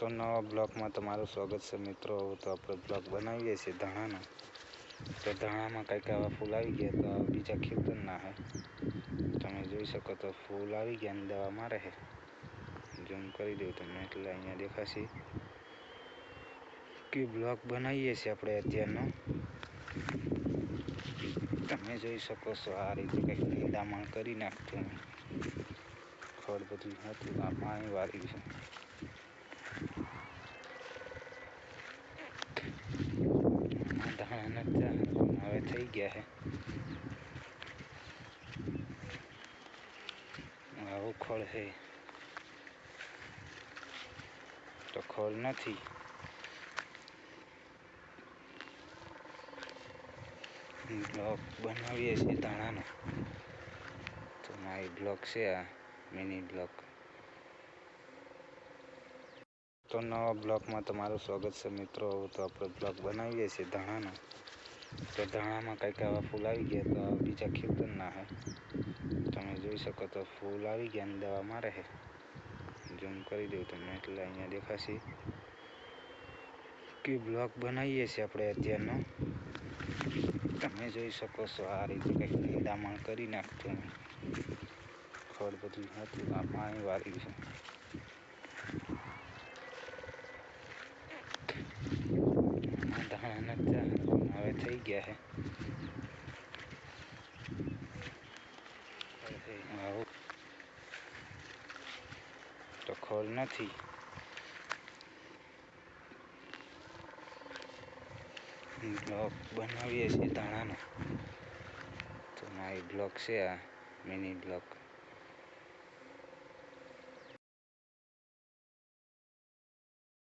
તો નવા બ્લોગમાં તમારું સ્વાગત છે મિત્રો. તો આપણે બ્લોગ બનાવીએ છીએ ધાણાનો. તો ધાણામાં કંઈક આવા ફૂલ આવી ગયા તો બીજા ખેતરના હે. તમે જોઈ શકો તો ફૂલ આવી ગયા અને દવા મારે હે. જૂમ કરી દઉં તમને એટલે અહીંયા દેખાશે. કે બ્લોગ બનાવીએ છીએ આપણે અત્યારનો? તમે જોઈ શકો છો આ રીતે કંઈક નિંદામણ કરી નાખતું ખડ બધું હતું આ પાણી વાળી છે ધાણા નતા હવે થઈ ગયા છે આવું ખોળ છે તો ખોળ નથી. બ્લોક બનાવીએ છીએ ધાણાનો. તો મારી બ્લોક છે આ મિની બ્લોક. તો નવા બ્લોગમાં તમારું સ્વાગત છે મિત્રો. તો આપણે બ્લોગ બનાવીએ છીએ ધાણાનો. તો ધાણામાં કંઈક આવા ફૂલ આવી ગયા તો બીજા ખેતરના હે. તમે જોઈ શકો તો ફૂલ આવી ગયા અને દવા મારે છે ઝૂમ કરી દઉં તમને એટલે અહીંયા દેખાશે કે બ્લોક બનાવીએ છીએ આપણે અત્યારનો. તમે જોઈ શકો છો આ રીતે કંઈક નિંદામણ કરી નાખતું ખડ બધું હતું, આ પાણી વાળી છે. ધાણા નતા હવે થઈ ગયા છે આવું તો ખોલ નથી બ્લોગ બનાવીએ છીએ ધાણાનો તો મારી બ્લોગ છે આ મિની બ્લોગ